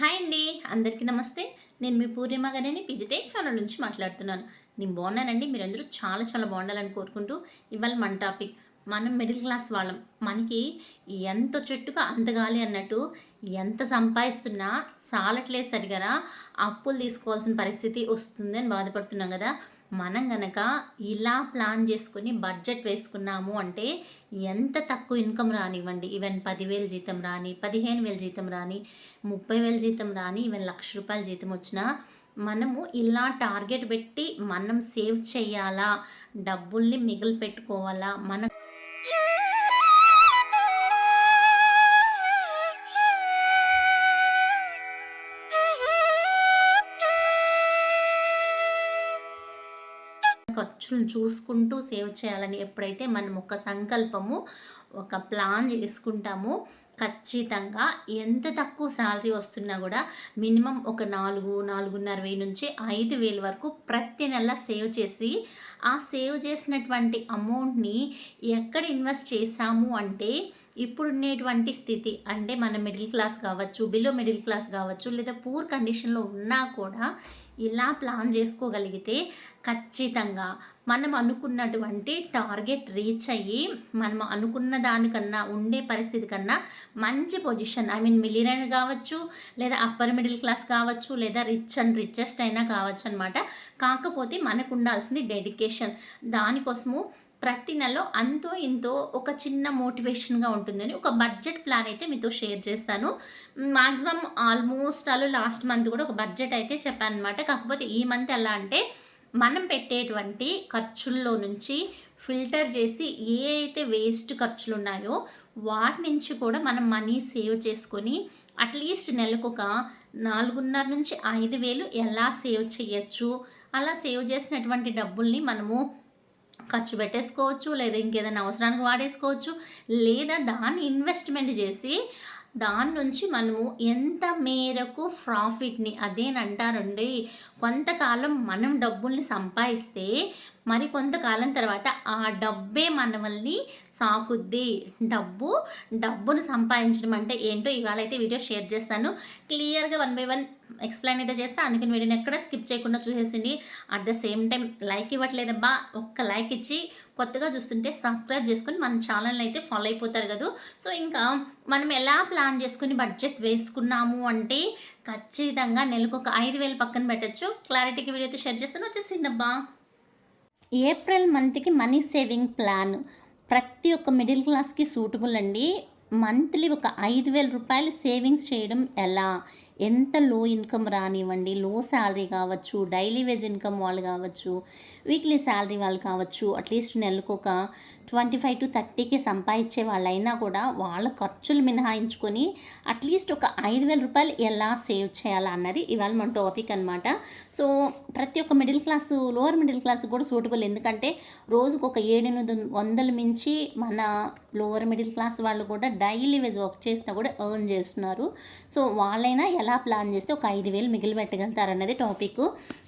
Hi అండి. అందరికీ నమస్తే. నేను మీ పూర్ణిమ గారిని పిజిటేక్స్ ఛానల్ నుంచి మాట్లాడుతున్నాను. నేను బాగున్నానండి. మీరందరూ చాలా చాలా బాగుండాలని కోరుకుంటూ ఇవాళ మన టాపిక్ మనం మిడిల్ క్లాస్ వాళ్ళం. మనకి ఎంత చెట్టుకు అంత గాలి అన్నట్టు ఎంత సంపాదిస్తున్నా సాలట్లేదు సరిగా అప్పులు తీసుకోవాల్సిన పరిస్థితి వస్తుంది అని బాధపడుతున్నాం కదా. మనం గనక ఇలా ప్లాన్ చేసుకుని బడ్జెట్ వేసుకున్నాము అంటే ఎంత తక్కువ ఇన్కమ్ రానివ్వండి. ఈవెన్ పదివేలు జీతం రాని పదిహేను వేలు జీతం రాని ముప్పై వేలు జీతం రాని ఈవెన్ లక్ష రూపాయల జీతం వచ్చినా మనము ఇలా టార్గెట్ పెట్టి మనం సేవ్ చేయాలా? డబ్బుల్ని మిగిలి పెట్టుకోవాలా మన ఖర్చులను చూసుకుంటూ సేవ్ చేయాలని ఎప్పుడైతే మనం ఒక సంకల్పము ఒక ప్లాన్ చేసుకుంటామో ఖచ్చితంగా ఎంత తక్కువ శాలరీ వస్తున్నా కూడా మినిమం ఒక నాలుగు నాలుగున్నర వెయ్యి నుంచి ఐదు వేలు వరకు ప్రతి నెల సేవ్ చేసి ఆ సేవ్ చేసినటువంటి అమౌంట్ని ఎక్కడ ఇన్వెస్ట్ చేశాము అంటే ఇప్పుడున్నటువంటి స్థితి అంటే మన మిడిల్ క్లాస్ కావచ్చు బిలో మిడిల్ క్లాస్ కావచ్చు లేదా పూర్ కండిషన్లో ఉన్నా కూడా ఇలా ప్లాన్ చేసుకోగలిగితే ఖచ్చితంగా మనం అనుకున్నటువంటి టార్గెట్ రీచ్ అయ్యి మనం అనుకున్న దానికన్నా ఉండే పరిస్థితి కన్నా మంచి పొజిషన్ ఐ మీన్ మిలియనర్ కావచ్చు లేదా అప్పర్ మిడిల్ క్లాస్ కావచ్చు లేదా రిచ్ అండ్ రిచెస్ట్ అయినా కావచ్చు అనమాట కాకపోతే మనకు ఉండాల్సింది డెడికేషన్. దానికోసము ప్రతి నెలలో అంతో ఇంతో ఒక చిన్న మోటివేషన్గా ఉంటుందని ఒక బడ్జెట్ ప్లాన్ అయితే మీతో షేర్ చేస్తాను. మ్యాక్సిమమ్ ఆల్మోస్ట్ అలా లాస్ట్ మంత్ కూడా ఒక బడ్జెట్ అయితే చెప్పాను అనమాట కాకపోతే ఈ మంత్ ఎలా అంటే మనం పెట్టేటువంటి ఖర్చుల్లో నుంచి ఫిల్టర్ చేసి ఏ అయితే వేస్ట్ ఖర్చులు ఉన్నాయో వాటి నుంచి కూడా మనం మనీ సేవ్ చేసుకొని అట్లీస్ట్ నెలకు ఒక నాలుగున్నర నుంచి ఐదు వేలు ఎలా సేవ్ చేయొచ్చు? అలా సేవ్ చేసినటువంటి డబ్బుల్ని మనము ఖర్చు పెట్టేసుకోవచ్చు లేదా ఇంకేదైనా అవసరానికి వాడేసుకోవచ్చు లేదా దాన్ని ఇన్వెస్ట్మెంట్ చేసి దాని నుంచి మనము ఎంత మేరకు ప్రాఫిట్ని అదేనంటారండి కొంతకాలం మనం డబ్బుల్ని సంపాదిస్తే మరి కొంతకాలం తర్వాత ఆ డబ్బే మనల్ని సాకుద్ది. డబ్బు డబ్బును సంపాదించడం అంటే ఏంటో ఇవాళ అయితే వీడియో షేర్ చేస్తాను. క్లియర్గా వన్ బై వన్ ఎక్స్ప్లెయిన్ అయితే చేస్తా. అందుకని వీడియోని ఎక్కడ స్కిప్ చేయకుండా చూసేసింది. At the same time like ఇవ్వట్లేదబ్బా. ఒక్క లైక్ ఇచ్చి కొత్తగా చూస్తుంటే సబ్స్క్రైబ్ చేసుకొని మన ఛానల్ అయితే ఫాలో అయిపోతారు కదా. సో ఇంకా మనం ఎలా ప్లాన్ చేసుకుని బడ్జెట్ వేసుకున్నాము అంటే ఖచ్చితంగా నెలకు ఒక ఐదు వేలు పక్కన పెట్టచ్చు. క్లారిటీకి వీడియో అయితే షేర్ చేస్తాను. వచ్చేసిందబ్బా. ఏప్రిల్ మంత్కి మనీ సేవింగ్ ప్లాన్. ప్రతి ఒక్క మిడిల్ క్లాస్కి సూటబుల్ అండి మంత్లీ ఒక ఐదు వేల రూపాయలు సేవింగ్స్ చేయడం ఎలా? ఎంత లో ఇన్కమ్ రానివ్వండి? లో శాలరీ కావచ్చు డైలీ వేజ్ ఇన్కమ్ వాళ్ళు కావచ్చు. వీక్లీ శాలరీ వాళ్ళు కావచ్చు అట్లీస్ట్ నెలకు ఒక ట్వంటీ ఫైవ్ టు థర్టీకి సంపాదించే వాళ్ళైనా కూడా వాళ్ళ ఖర్చులు మినహాయించుకొని అట్లీస్ట్ ఒక ఐదు వేల రూపాయలు ఎలా సేవ్ చేయాలా అన్నది ఇవాళ మన టాపిక్ అనమాట సో ప్రతి ఒక్క middle class lower middle class కూడా సూటబుల్. ఎందుకంటే రోజుకు ఒక ఏడెనిమిది వందలు మించి మన లోవర్ మిడిల్ క్లాస్ వాళ్ళు కూడా డైలీ వేజ్ వర్క్ చేసినా కూడా ఎర్న్ చేస్తున్నారు. సో వాళ్ళైనా ఎలా ప్లాన్ చేస్తే ఒక ఐదు వేలు మిగిలి పెట్టగలుగుతారు అన్నది టాపిక్.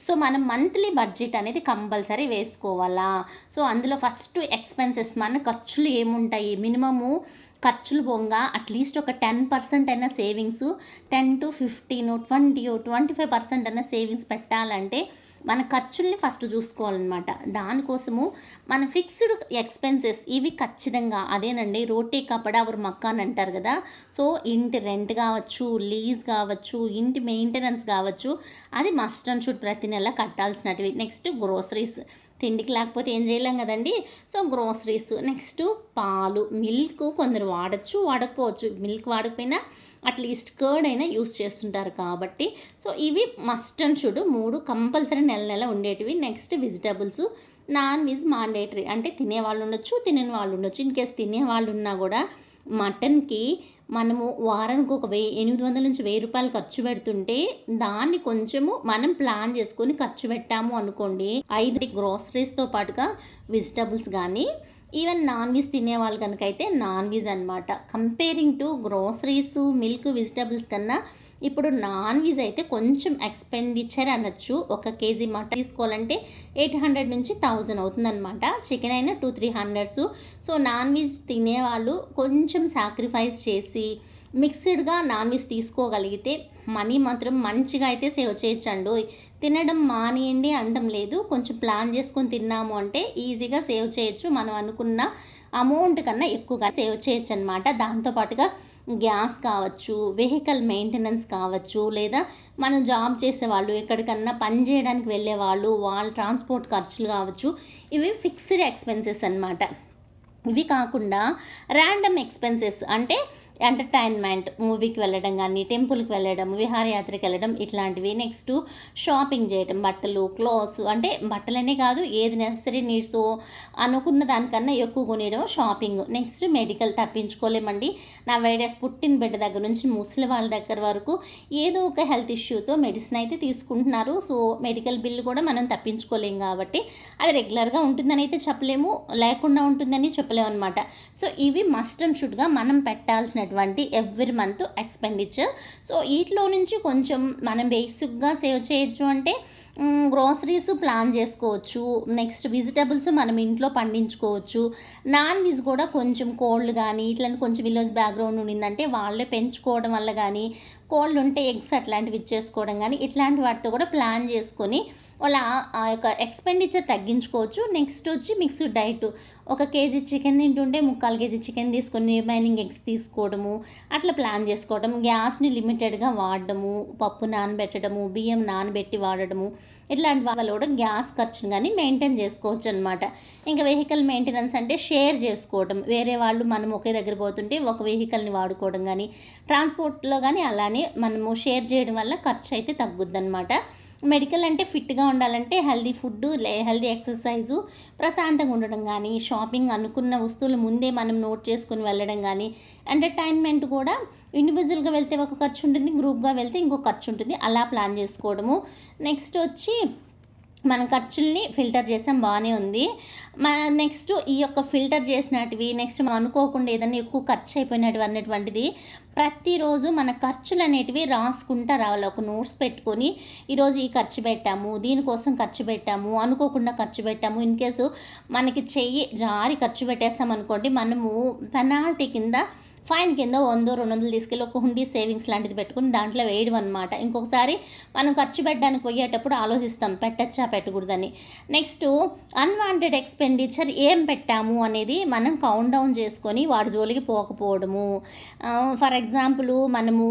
సో మనం మంత్లీ బడ్జెట్ అనేది కంపల్సరీ వేసుకోవాలా? సో అందులో ఫస్ట్ ఎక్స్పెన్సెస్ మన ఖర్చులు ఏముంటాయి? మినిమము ఖర్చులు పొంగ అట్లీస్ట్ ఒక టెన్ పర్సెంట్ అయినా savings ten to fifteen twenty twenty five percent అయినా సేవింగ్స్ పెట్టాలంటే మన ఖర్చుల్ని ఫస్ట్ చూసుకోవాలన్నమాట. దానికోసము మన ఫిక్స్డ్ ఎక్స్పెన్సెస్ ఇవి ఖచ్చితంగా అదేనండి రోటీ కపడా అవర్ మక్క అని అంటారు కదా. సో ఇంటి రెంట్ కావచ్చు లీజ్ కావచ్చు ఇంటి మెయింటెనెన్స్ కావచ్చు అది మస్ట్ అండ్ షుడ్ ప్రతి నెల కట్టాల్సినటివి. Next groceries. తిండికి లేకపోతే ఏం చేయలేం కదండి. So groceries. నెక్స్ట్ పాలు. మిల్క్ కొందరు వాడచ్చు వాడకపోవచ్చు. మిల్క్ వాడకపోయినా అట్లీస్ట్ కర్డ్ అయినా యూస్ చేస్తుంటారు కాబట్టి. సో ఇవి మస్ట్ అండ్ షుడ్ మూడు కంపల్సరీ నెల నెల ఉండేటివి. Next vegetables non veg mandatory అంటే తినేవాళ్ళు ఉండొచ్చు తినని వాళ్ళు ఉండొచ్చు. ఇన్ కేస్ తినేవాళ్ళు ఉన్నా కూడా మటన్కి మనము వారానికి ఒక వెయ్యి ఎనిమిది వందల నుంచి వెయ్యి రూపాయలు ఖర్చు పెడుతుంటే దాన్ని కొంచెము మనం ప్లాన్ చేసుకొని ఖర్చు పెట్టాము అనుకోండి. ఐదు గ్రోసరీస్తో పాటుగా వెజిటబుల్స్ కానీ ఈవెన్ నాన్ వెజ్ తినే వాళ్ళు కనుక అయితే నాన్ వెజ్ అనమాట comparing to groceries milk vegetables కన్నా ఇప్పుడు నాన్ వెజ్ అయితే కొంచెం ఎక్స్పెండిచర్ అనొచ్చు. ఒక కేజీ మటన్ తీసుకోవాలంటే ఎయిట్ హండ్రెడ్ నుంచి థౌజండ్ అవుతుందన్నమాట. చికెన్ అయినా two three hundreds so non veg తినేవాళ్ళు కొంచెం సాక్రిఫైస్ చేసి మిక్స్డ్గా నాన్ వెజ్ తీసుకోగలిగితే మనీ మాత్రం మంచిగా అయితే సేవ్ చేయొచ్చండు తినడం మానేయండి అనడం లేదు. కొంచెం ప్లాన్ చేసుకొని తిన్నాము అంటే ఈజీగా సేవ్ చేయొచ్చు. మనం అనుకున్న అమౌంట్ కన్నా ఎక్కువగా సేవ్ చేయొచ్చు అనమాట దాంతోపాటుగా గ్యాస్ కావచ్చు వెహికల్ మెయింటెనెన్స్ కావచ్చు లేదా మనం జాబ్ చేసేవాళ్ళు ఎక్కడికన్నా పని చేయడానికి వెళ్ళే వాళ్ళు వాళ్ళ ట్రాన్స్పోర్ట్ ఖర్చులు కావచ్చు ఇవి ఫిక్స్డ్ ఎక్స్పెన్సెస్ అనమాట ఇవి కాకుండా ర్యాండమ్ ఎక్స్పెన్సెస్ అంటే ఎంటర్టైన్మెంట్ మూవీకి వెళ్ళడం కానీ టెంపుల్కి వెళ్ళడం విహారయాత్రకి వెళ్ళడం ఇట్లాంటివి. నెక్స్ట్ షాపింగ్ చేయడం బట్టలు క్లోత్స్ అంటే బట్టలనే కాదు ఏది నెసరీ నీడ్స్ అనుకున్న దానికన్నా ఎక్కువ కొనేయడం షాపింగ్. నెక్స్ట్ మెడికల్ తప్పించుకోలేమండి. నా వైడస్ పుట్టిన బిడ్డ దగ్గర నుంచి ముసలి వాళ్ళ దగ్గర వరకు ఏదో ఒక హెల్త్ ఇష్యూతో మెడిసిన్ అయితే తీసుకుంటున్నారు. సో మెడికల్ బిల్లు కూడా మనం తప్పించుకోలేం కాబట్టి అది రెగ్యులర్గా ఉంటుందని అయితే చెప్పలేము లేకుండా ఉంటుందని చెప్పలేము అనమాట సో ఇవి మస్ట్ అండ్ షుడ్గా మనం పెట్టాల్సిన చేసేటువంటి ఎవ్రీ మంత్ ఎక్స్పెండిచర్ సో వీటిలో నుంచి కొంచెం మనం బేసిక్గా సేవ్ చేయొచ్చు అంటే గ్రోసరీస్ ప్లాన్ చేసుకోవచ్చు. నెక్స్ట్ వెజిటబుల్స్ మనం ఇంట్లో పండించుకోవచ్చు. నాన్ వెజ్ కూడా కొంచెం కోల్డ్ కానీ ఇట్లా కొంచెం విలేజ్ బ్యాక్గ్రౌండ్ ఉండిందంటే వాళ్ళే పెంచుకోవడం వల్ల కానీ కోల్డ్ ఉంటే ఎగ్స్ అట్లాంటివి ఇచ్చేసుకోవడం కానీ ఇట్లాంటి వాటితో కూడా ప్లాన్ చేసుకొని వాళ్ళ ఆ యొక్క ఎక్స్పెండిచర్ తగ్గించుకోవచ్చు. నెక్స్ట్ వచ్చి మిక్స్డ్ డైట్ ఒక కేజీ చికెన్ తింటుంటే ముక్కాలు కేజీ చికెన్ తీసుకొని రిమైనింగ్ ఎగ్స్ తీసుకోవడము అట్లా ప్లాన్ చేసుకోవడం. గ్యాస్ని లిమిటెడ్గా వాడడము పప్పు నానబెట్టడము బియ్యం నానబెట్టి వాడడము ఇట్లాంటి వాళ్ళు కూడా గ్యాస్ ఖర్చును కానీ మెయింటైన్ చేసుకోవచ్చు అనమాట ఇంకా వెహికల్ మెయింటెనెన్స్ అంటే షేర్ చేసుకోవడం. వేరే వాళ్ళు మనం ఒకే దగ్గర పోతుంటే ఒక వెహికల్ని వాడుకోవడం కానీ ట్రాన్స్పోర్ట్లో కానీ అలానే మనము షేర్ చేయడం వల్ల ఖర్చు అయితే తగ్గుద్ది అనమాట మెడికల్ అంటే ఫిట్గా ఉండాలంటే హెల్దీ ఫుడ్ హెల్దీ ఎక్సర్సైజు ప్రశాంతంగా ఉండడం కానీ షాపింగ్ అనుకున్న వస్తువులు ముందే మనం నోట్ చేసుకుని వెళ్ళడం కానీ ఎంటర్టైన్మెంట్ కూడా ఇండివిజువల్గా వెళ్తే ఒక ఖర్చు ఉంటుంది గ్రూప్గా వెళ్తే ఇంకో ఖర్చు ఉంటుంది అలా ప్లాన్ చేసుకోవడము. నెక్స్ట్ వచ్చి మన ఖర్చుల్ని ఫిల్టర్ చేసాం బాగానే ఉంది. మన నెక్స్ట్ ఈ యొక్క ఫిల్టర్ చేసినటివి నెక్స్ట్ మనం అనుకోకుండా ఏదైనా ఎక్కువ ఖర్చు అయిపోయినటివి అన్నటువంటిది ప్రతిరోజు మన ఖర్చులు అనేటివి రాసుకుంటా రావాలి. ఒక నోట్స్ పెట్టుకొని ఈరోజు ఈ ఖర్చు పెట్టాము దీనికోసం ఖర్చు పెట్టాము అనుకోకుండా ఖర్చు పెట్టాము. ఇన్ కేసు మనకి చెయ్యి జారి ఖర్చు పెట్టేస్తాం అనుకోండి మనము పెనాల్టీ కింద ఫైన్ కింద వందో రెండు వందలు తీసుకెళ్ళి ఒక హుండీ సేవింగ్స్ లాంటిది పెట్టుకుని దాంట్లో వేయడం అనమాట ఇంకొకసారి మనం ఖర్చు పెట్టడానికి పోయేటప్పుడు ఆలోచిస్తాం పెట్టచ్చా పెట్టకూడదని. నెక్స్ట్ అన్వాంటెడ్ ఎక్స్పెండిచర్ ఏం పెట్టాము అనేది మనం కౌంట్ డౌన్ చేసుకొని వాడి జోలికి పోకపోవడము. ఫర్ ఎగ్జాంపుల్ మనము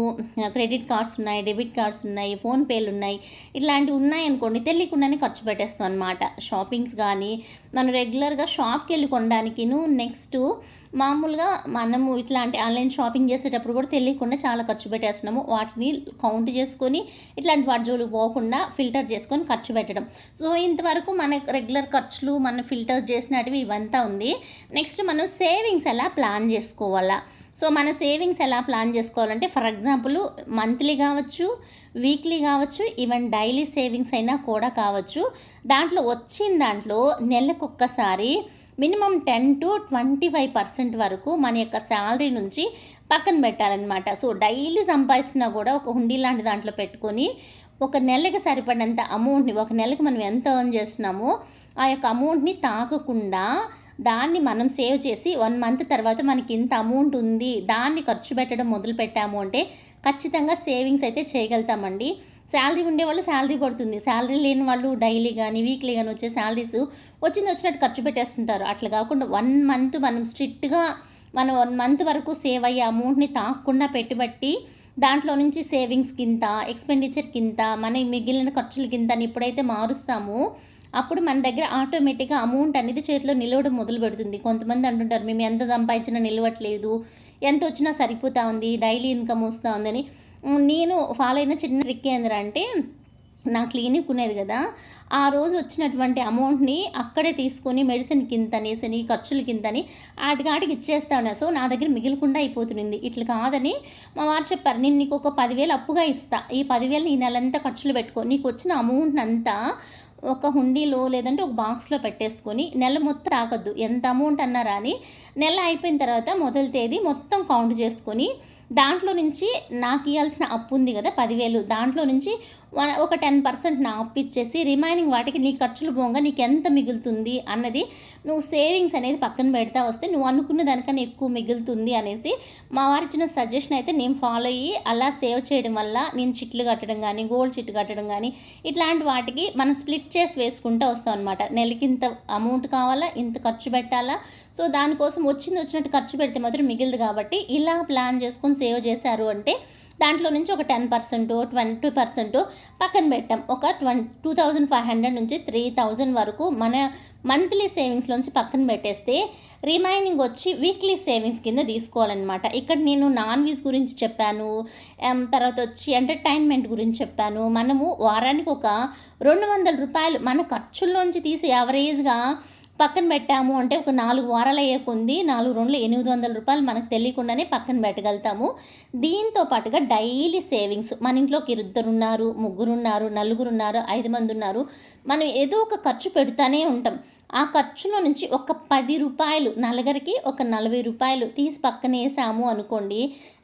క్రెడిట్ కార్డ్స్ ఉన్నాయి డెబిట్ కార్డ్స్ ఉన్నాయి ఫోన్పేలు ఉన్నాయి ఇట్లాంటివి ఉన్నాయి అనుకోండి తెలియకుండానే ఖర్చు పెట్టేస్తాం అనమాట షాపింగ్స్ కానీ మనం రెగ్యులర్గా షాప్కి వెళ్ళి కొనడానికిను నెక్స్ట్ మామూలుగా మనము ఇట్లాంటి ఆన్లైన్ షాపింగ్ చేసేటప్పుడు కూడా తెలియకుండా చాలా ఖర్చు పెట్టేస్తున్నాము. వాటిని కౌంట్ చేసుకొని ఇట్లాంటి వాటి జోలికి పోకుండా ఫిల్టర్ చేసుకొని ఖర్చు పెట్టడం. సో ఇంతవరకు మన రెగ్యులర్ ఖర్చులు మన ఫిల్టర్ చేసినటివి ఇవంతా ఉంది. నెక్స్ట్ మనం సేవింగ్స్ ఎలా ప్లాన్ చేసుకోవాలా? సో మన సేవింగ్స్ ఎలా ప్లాన్ చేసుకోవాలంటే ఫర్ ఎగ్జాంపుల్ మంత్లీ కావచ్చు వీక్లీ కావచ్చు ఈవెన్ డైలీ సేవింగ్స్ అయినా కూడా కావచ్చు. దాంట్లో వచ్చిన దాంట్లో నెలకొక్కసారి minimum ten to twenty five percent వరకు మన యొక్క శాలరీ నుంచి పక్కన పెట్టాలన్నమాట. సో డైలీ సంపాదిస్తున్నా కూడా ఒక హుండీ లాంటి దాంట్లో పెట్టుకొని ఒక నెలకి సరిపడినంత అమౌంట్ని ఒక నెలకి మనం ఎంత ఎర్న్ చేస్తున్నామో ఆ యొక్క అమౌంట్ని తాకకుండా దాన్ని మనం సేవ్ చేసి వన్ మంత్ తర్వాత మనకి ఇంత అమౌంట్ ఉంది దాన్ని ఖర్చు పెట్టడం మొదలు పెట్టాము అంటే ఖచ్చితంగా సేవింగ్స్ అయితే చేయగలుగుతామండి. శాలరీ ఉండే వాళ్ళు శాలరీ పడుతుంది. శాలరీ లేని వాళ్ళు డైలీ కానీ వీక్లీ కానీ వచ్చే శాలరీస్ వచ్చింది వచ్చినట్టు ఖర్చు పెట్టేస్తుంటారు. అట్లా కాకుండా వన్ మంత్ మనం స్ట్రిక్ట్గా మనం వన్ మంత్ వరకు సేవ్ అయ్యే అమౌంట్ని తాకుండా పెట్టుబట్టి దాంట్లో నుంచి సేవింగ్స్ కింద ఎక్స్పెండిచర్ కింద మన మిగిలిన ఖర్చుల కింద ఎప్పుడైతే మారుస్తామో అప్పుడు మన దగ్గర ఆటోమేటిక్గా అమౌంట్ అనేది చేతిలో నిలవడం మొదలు పెడుతుంది. కొంతమంది అంటుంటారు మేము ఎంత సంపాదించినా నిలవట్లేదు. ఎంత వచ్చినా సరిపోతా ఉంది. డైలీ ఇన్కమ్ వస్తూ ఉందని. నేను ఫాలో అయిన చిన్న ట్రిక్ అంటే నా క్లినిక్ ఉన్నది కదా ఆ రోజు వచ్చినటువంటి అమౌంట్ని అక్కడే తీసుకొని మెడిసిన్ కింద అనేసి ఖర్చుల కిందని ఆటికాటికి ఇచ్చేస్తాను సో నా దగ్గర మిగిలకుండా అయిపోతుంది. ఇట్లా కాదని మా వారు చెప్పారు నేను నీకు ఒక పదివేలు అప్పుగా ఇస్తా. ఈ పదివేలు ఈ నెలంతా ఖర్చులు పెట్టుకో. నీకు వచ్చిన అమౌంట్ అంతా ఒక హుండీలో లేదంటే ఒక బాక్స్లో పెట్టేసుకొని నెల మొత్తం తాకద్దు ఎంత అమౌంట్ అన్నారా అని నెల అయిపోయిన తర్వాత మొదటి తేదీ మొత్తం కౌంట్ చేసుకొని దాంట్లో నుంచి నాకు ఇవ్వాల్సిన అప్పు ఉంది కదా పదివేలు దాంట్లో నుంచి ఒక టెన్ పర్సెంట్ నా అప్పిచ్చేసి రిమైనింగ్ వాటికి నీ ఖర్చులు పోగా నీకు ఎంత మిగులుతుంది అన్నది నువ్వు సేవింగ్స్ అనేది పక్కన పెడతా వస్తే నువ్వు అనుకున్న దానికన్నా ఎక్కువ మిగులుతుంది అనేసి మా వారు ఇచ్చిన సజెషన్ అయితే నేను ఫాలో అయ్యి అలా సేవ్ చేయడం వల్ల నేను చిట్లు కట్టడం కానీ గోల్డ్ చిట్లు కట్టడం కానీ ఇట్లాంటి వాటికి మనం స్ప్లిట్ చేసి వేసుకుంటూ వస్తాం అనమాట నెలకి ఇంత అమౌంట్ కావాలా ఇంత ఖర్చు పెట్టాలా? సో దానికోసం వచ్చింది వచ్చినట్టు ఖర్చు పెడితే మాత్రం మిగిలింది కాబట్టి ఇలా ప్లాన్ చేసుకొని సేవ్ చేశారు అంటే దాంట్లో నుంచి ఒక టెన్ పర్సెంట్ ట్వంటీ పర్సెంట్ పక్కన పెట్టాం. ఒక ట్వం టూ థౌజండ్ ఫైవ్ హండ్రెడ్ నుంచి త్రీ థౌజండ్ వరకు మన మంత్లీ సేవింగ్స్లోంచి పక్కన పెట్టేస్తే రిమైనింగ్ వచ్చి వీక్లీ సేవింగ్స్ కింద తీసుకోవాలన్నమాట. ఇక్కడ నేను నాన్ వెజ్ గురించి చెప్పాను తర్వాత వచ్చి ఎంటర్టైన్మెంట్ గురించి చెప్పాను. మనము వారానికి ఒక రెండు వందల రూపాయలు మన ఖర్చుల్లోంచి తీసి యావరేజ్గా పక్కన పెట్టాము అంటే ఒక నాలుగు వారాలు అయ్యే కొంది నాలుగు రెండు ఎనిమిది వందల రూపాయలు మనకు తెలియకుండానే పక్కన పెట్టగలుగుతాము. దీంతో పాటుగా డైలీ సేవింగ్స్ మన ఇంట్లోకి ఇద్దరు ఉన్నారు ముగ్గురు ఉన్నారు నలుగురు ఉన్నారు ఐదు మంది ఉన్నారు మనం ఏదో ఒక ఖర్చు పెడుతూనే ఉంటాం. ఆ ఖర్చులో నుంచి ఒక పది రూపాయలు నలుగురికి ఒక నలభై రూపాయలు తీసి పక్కన వేసాము అనుకోండి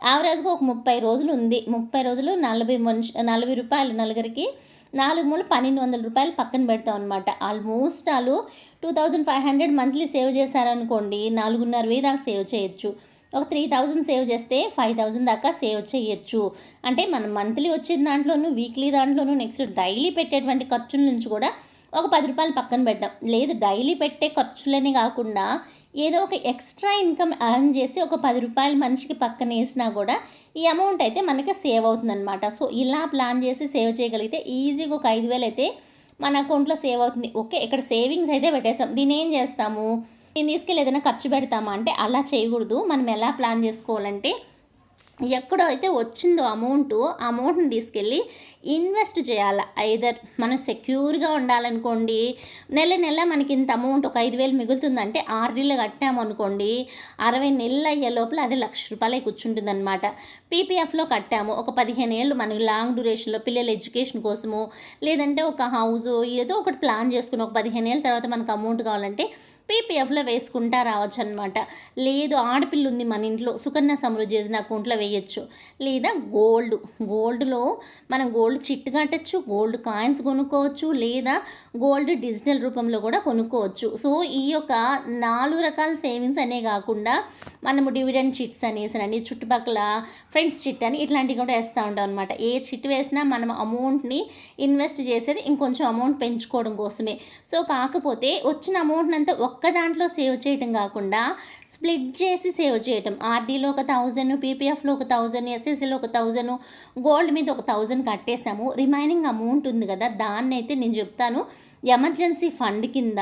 యావరేజ్గా ఒక ముప్పై రోజులు ఉంది. ముప్పై రోజులు నలభై మనిషి నలభై రూపాయలు నలుగురికి నాలుగు మూడు పన్నెండు వందల రూపాయలు పక్కన పెడతాం అనమాట ఆల్మోస్ట్ వాళ్ళు two thousand five hundred monthly save చేశారనుకోండి నాలుగున్నర వెయ్యి దాకా సేవ్ చేయొచ్చు. ఒక త్రీ థౌజండ్ సేవ్ చేస్తే ఫైవ్ థౌజండ్ దాకా సేవ్ చేయొచ్చు. అంటే మనం మంత్లీ వచ్చిన దాంట్లోనూ వీక్లీ దాంట్లోనూ నెక్స్ట్ డైలీ పెట్టేటువంటి ఖర్చుల నుంచి కూడా ఒక పది రూపాయలు పక్కన పెట్టాం లేదు డైలీ పెట్టే ఖర్చులనే కాకుండా ఏదో ఒక ఎక్స్ట్రా ఇన్కమ్ ఎర్న్ చేసి ఒక పది రూపాయలు మనిషికి పక్కన వేసినా కూడా ఈ అమౌంట్ అయితే మనకి సేవ్ అవుతుందన్నమాట. సో ఇలా ప్లాన్ చేసి సేవ్ చేయగలిగితే ఈజీగా ఒక ఐదు వేలు అయితే మన అకౌంట్లో సేవ్ అవుతుంది. ఓకే ఇక్కడ సేవింగ్స్ అయితే పెట్టేస్తాం దీన్ని ఏం చేస్తాము? దీన్ని తీసుకెళ్ళి ఏదైనా ఖర్చు పెడతామా? అంటే అలా చేయకూడదు. మనం ఎలా ప్లాన్ చేసుకోవాలంటే ఎక్కడైతే వచ్చిందో అమౌంట్ ఆ అమౌంట్ని తీసుకెళ్ళి ఇన్వెస్ట్ చేయాలి. ఐదర్ మనం సెక్యూర్గా ఉండాలనుకోండి నెల నెల మనకి ఇంత అమౌంట్ ఒక ఐదు వేలు మిగులుతుందంటే ఆరు నెలలు కట్టాము అనుకోండి అరవై నెలలు అయ్యే లోపల అది లక్ష రూపాయలే కూర్చుంటుంది అనమాట పీపీఎఫ్లో కట్టాము. ఒక పదిహేను ఏళ్ళు మనకి లాంగ్ డ్యూరేషన్లో పిల్లల ఎడ్యుకేషన్ కోసము లేదంటే ఒక హౌస్ ఏదో ఒకటి ప్లాన్ చేసుకుని ఒక పదిహేను ఏళ్ళ తర్వాత మనకు అమౌంట్ కావాలంటే పీపీఎఫ్లో వేసుకుంటా రావచ్చు అనమాట లేదు ఆడపిల్ల ఉంది మన ఇంట్లో సుకన్య సమృద్ధి చేసిన అకౌంట్లో వేయచ్చు. లేదా గోల్డ్ గోల్డ్లో మనం గోల్డ్ చిట్టు కట్టచ్చు గోల్డ్ కాయిన్స్ కొనుక్కోవచ్చు లేదా గోల్డ్ డిజిటల్ రూపంలో కూడా కొనుక్కోవచ్చు. సో ఈ యొక్క నాలుగు రకాల సేవింగ్స్ అనే కాకుండా మనము డివిడెండ్ చిట్స్ అనేసి అని చుట్టుపక్కల ఫ్రెండ్స్ చిట్ అని ఇట్లాంటివి కూడా వేస్తూ ఉంటాం అనమాట ఏ చిట్ వేసినా మనం అమౌంట్ని ఇన్వెస్ట్ చేసేది ఇంకొంచెం అమౌంట్ పెంచుకోవడం కోసమే. సో కాకపోతే వచ్చిన అమౌంట్ అంతా ఒక్క ఒక్క దాంట్లో సేవ్ చేయటం కాకుండా స్ప్లిట్ చేసి సేవ్ చేయటం. ఆర్డీలో ఒక థౌజండ్ పీపీఎఫ్లో ఒక థౌజండ్ ఎస్ఎస్సీలో ఒక థౌజండ్ గోల్డ్ మీద ఒక థౌజండ్ కట్టేసాము రిమైనింగ్ అమౌంట్ ఉంది కదా దాన్ని అయితే నేను చెప్తాను. ఎమర్జెన్సీ ఫండ్ కింద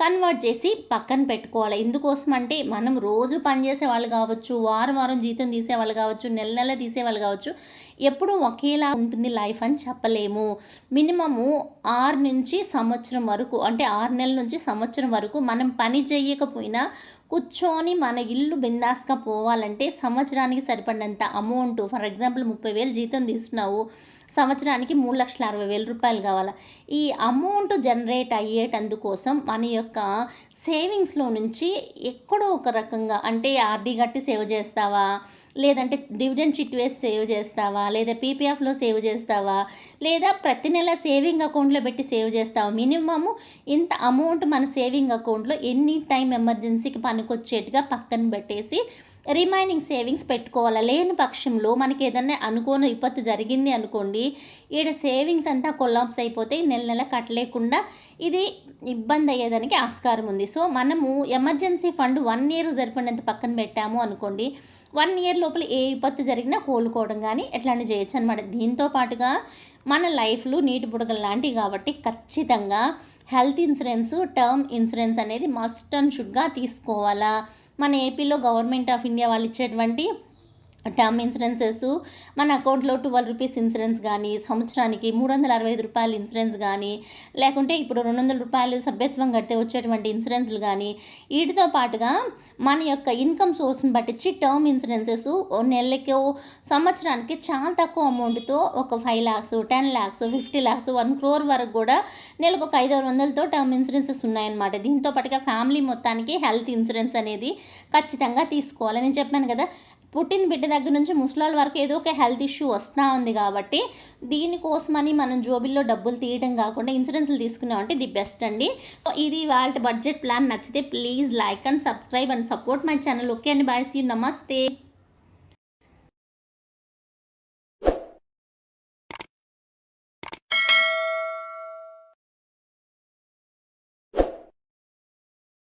కన్వర్ట్ చేసి పక్కన పెట్టుకోవాలి. ఎందుకోసం అంటే మనం రోజు పనిచేసే వాళ్ళు కావచ్చు వారం వారం జీతం తీసేవాళ్ళు కావచ్చు నెల నెల తీసేవాళ్ళు కావచ్చు ఎప్పుడూ ఒకేలా ఉంటుంది లైఫ్ అని చెప్పలేము. మినిమము ఆరు నుంచి సంవత్సరం వరకు అంటే ఆరు నెలల నుంచి సంవత్సరం వరకు మనం పని చేయకపోయినా కూర్చొని మన ఇల్లు బిందాస్గా పోవాలంటే సంవత్సరానికి సరిపడినంత అమౌంట్ ఫర్ ఎగ్జాంపుల్ ముప్పై వేలు జీతం తీస్తున్నావు సంవత్సరానికి మూడు లక్షల అరవై వేల రూపాయలు కావాలా. ఈ అమౌంట్ జనరేట్ అయ్యేటందుకోసం మన యొక్క సేవింగ్స్లో నుంచి ఎక్కడో ఒక రకంగా అంటే ఆర్డీ కట్టి సేవ్ చేస్తావా లేదంటే డివిడెండ్ చిట్ వేసి సేవ్ చేస్తావా? లేదా పీపీఎఫ్లో సేవ్ చేస్తావా? లేదా ప్రతి నెల సేవింగ్ అకౌంట్లో పెట్టి సేవ్ చేస్తావా? మినిమము ఇంత అమౌంట్ మన సేవింగ్ అకౌంట్లో ఎనీ టైం ఎమర్జెన్సీకి పనికొచ్చేట్టుగా పక్కన పెట్టేసి రిమైనింగ్ సేవింగ్స్ పెట్టుకోవాలి? లేని పక్షంలో మనకి ఏదైనా అనుకోని విపత్తు జరిగింది అనుకోండి ఈడ సేవింగ్స్ అంతా కొల్లాప్స్ అయిపోతే నెల నెల కట్టలేకుండా ఇది ఇబ్బంది అయ్యేదానికి ఆస్కారం ఉంది. సో మనము ఎమర్జెన్సీ ఫండ్ వన్ ఇయర్ జరిపినంత పక్కన పెట్టాము అనుకోండి వన్ ఇయర్ లోపల ఏ విపత్తు జరిగినా కోలుకోవడం కానీ ఎట్లాంటివి చేయొచ్చు అనమాట దీంతో పాటుగా మన లైఫ్లు నీటి బుడగలు లాంటివి కాబట్టి ఖచ్చితంగా హెల్త్ ఇన్సూరెన్స్ టర్మ్ ఇన్సూరెన్స్ అనేది మస్ట్ అండ్ షుడ్గా తీసుకోవాలా. మన ఏపీలో గవర్నమెంట్ ఆఫ్ ఇండియా వాళ్ళు ఇచ్చేటువంటి టర్మ్ ఇన్సూరెన్సెస్ మన అకౌంట్లో ట్వెల్వ్ రూపీస్ ఇన్సూరెన్స్ కానీ సంవత్సరానికి మూడు వందల అరవై ఐదు రూపాయలు ఇన్సూరెన్స్ కానీ లేకుంటే ఇప్పుడు రెండు వందల రూపాయలు సభ్యత్వం కడితే వచ్చేటువంటి ఇన్సూరెన్స్లు కానీ వీటితో పాటుగా మన యొక్క ఇన్కమ్ సోర్స్ని బట్టించి టర్మ్ ఇన్సూరెన్సెస్ నెలకి సంవత్సరానికి చాలా తక్కువ అమౌంట్తో ఒక five lakhs ten lakhs fifty lakhs one crore వరకు కూడా నెలకు ఒక ఐదు ఆరు వందలతో టర్మ్ ఇన్సూరెన్సెస్ ఉన్నాయన్నమాట. దీంతో పాటుగా ఫ్యామిలీ మొత్తానికి హెల్త్ ఇన్సూరెన్స్ అనేది ఖచ్చితంగా తీసుకోవాలి. నేను చెప్పాను కదా పుట్టిన బిడ్డ దగ్గర నుంచి ముసలాళ్ళ వరకు ఏదో ఒక హెల్త్ ఇష్యూ వస్తూ ఉంది కాబట్టి దీనికోసమని మనం జోబిల్లో డబ్బులు తీయడం కాకుండా ఇన్సూరెన్స్లు తీసుకున్నామంటే ది బెస్ట్ అండి. సో ఇది వాళ్ళ బడ్జెట్ ప్లాన్ నచ్చితే please like and subscribe and support my channel okay అండి బాయ్ సీ నమస్తే.